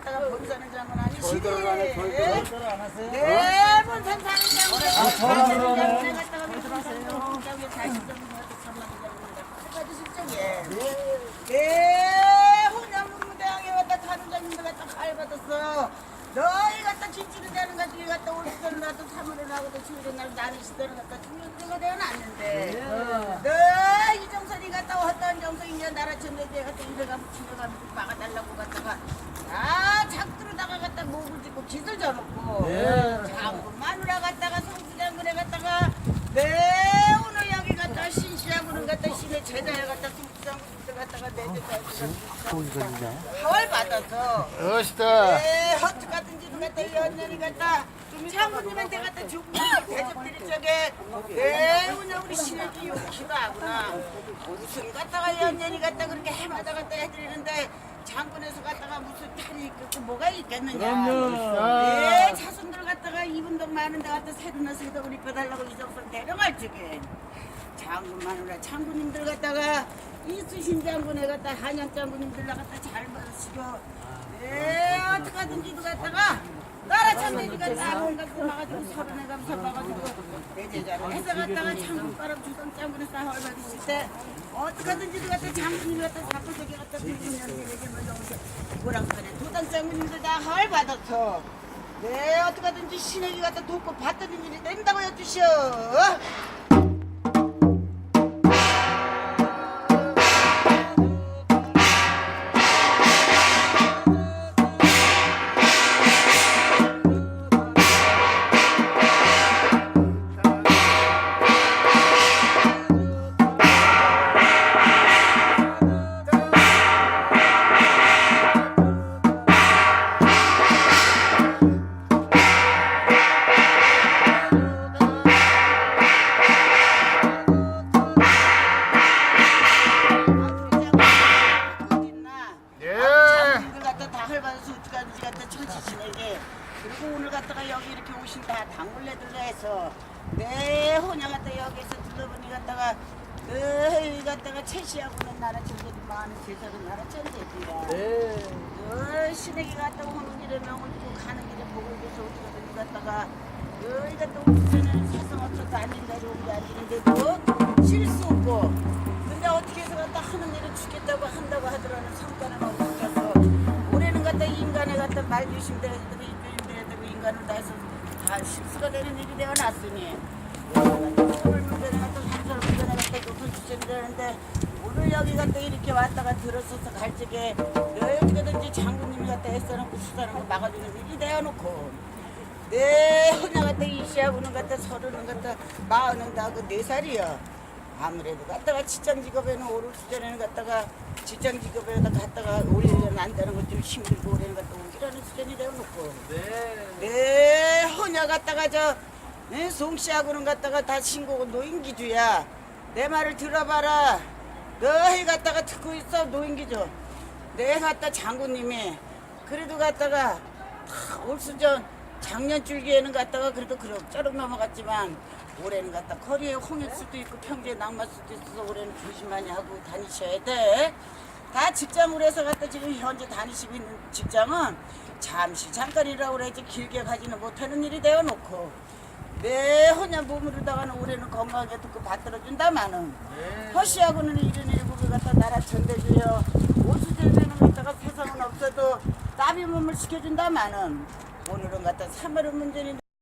갖다가 본사는 장은 아니시지. 네, 본산 사는 장은 아니시지. 본사는 갖다가 민주당하세요. 자기 자식들한테 참아주려고 실정이에요. 네, 혼합문대왕에 왔다 타는 장님들 갖다 칼 받았어. 너희 갔다 진출이 되는 가지고 갖다 올렸어. 나도 3월에 나고도 7월에 날 나는 시대는 갖다 중요대가 되어놨는데. 너 이정선이 갔다 왔던 정선이 이제 나라 전대에 갖다 이래가면 집에가면 막아달라고 갔다가 아 작두로다가 갖다 목을 짚고 기술 져놓고 장군 마누라 갔다가 성수장군에 갔다가 내 오늘 여기 갔다가 신시하고는 갔다 신의 제자에 갔다 성수장군에 갔다가 내 제자에 하월 받아서 멋있다. 네, 허트 같은 지도 갖다. 이 언년이 갖다 장군님한테 갖다 주고 대접드릴 적에 네 오늘 우리 신에게 욕기도 하구나. 무슨 갖다가 이 언년이 갖다 그렇게 해마다 갖다 해드리는데 장군에서 갖다가 무슨 탈이 있겠고 뭐가 있겠느냐. 네 자손들 갖다가 입은 돈 많은데 갖다 새로 나서 우리 빼달라고 이정선 데려갈 적에 장군 마누라 장군님들 갖다가 이수신 장군에 갖다 한양 장군님들 갖다 잘 받으시고. 네 어떡하든지도 갖다가 아무 갖고 나가지고 서른에 내 제자를 해서 갖다가 장군 바람 주던 장군에 싸 헐받으실 때 어떡하든지도 갖다 장군님 갖다 자꾸 저기 갖다 붉은 년들에게 먼저 오셔 고랑산에 도당 장군님들 다 헐받아서 네 어떡하든지 신에게 갖다 돕고 받드는 일이 된다고 여쭈시오 예. 장군들 갖다 다 헐받아서 어떡하든지 갖다 처치신에게 그리고 오늘 갖다가 여기 이렇게 오신 다 당물레들레 해서 내 혼야 갖다 여기서 둘러보니 갖다가 그 갖다가 채시하고는 나라 천대도 많은 제사는 나라 천대지라 그 신에게 갔다 오는 길에 명을 주고 가는 길에 복을 줘서 어떻게든 갔다가 여기 갔다 오는 세상 없어서 앉은 자리 오게 앉는데도 실수 없고 인간에 갔다 말주심 대들이 되고 인간을 다 해서 다 실수가 되는 일이 되어놨으니. 오늘 문제는 갔다 삼설 문제는 갔다 높은 주제이 되는데 오늘 여기 갔다 이렇게 왔다가 들어서서 갈 적에 어떻게든지 장군님이 갔다 애써놓고 수사는 거 막아주는 일이 되어놓고. 네 혼자 갔다 이시하고는 갔다 서른은 갔다 마흔은 다그네 살이야 아무래도 갔다가 직장 직업에는 오를 수전에는 갔다가 직장 직업에다 갔다가 올리려면 안 되는 것좀 힘들고 올해는 갔다 오기라는 수전이 되어놓고. 네. 혼자 갔다가 저 네, 송씨하고는 갔다가 다 신고고 노인기주야. 내 말을 들어봐라. 너희 갔다가 듣고 있어 노인기주. 내 갔다 장군님이. 그래도 갔다가 올 수전 작년 줄기에는 갔다가 그래도 그럭저럭 넘어갔지만 올해는 갔다 거리에 홍일 수도 있고 평지에 낙마 수도 있어서 올해는 조심 많이 하고 다니셔야 돼. 다 직장으로 해서 갔다 지금 현재 다니시고 있는 직장은 잠시 잠깐이라고 그래야지 길게 가지는 못하는 일이 되어놓고 내 혼자 몸으로다가는 올해는 건강하게 듣고 받들어준다마는 허시하고는 이런 일국에 갖다 나라 전대주여 오수제되는 갖다가 세상은 없어도 나비 몸을 시켜준다마는 오늘은 갖다 3월은 문제인데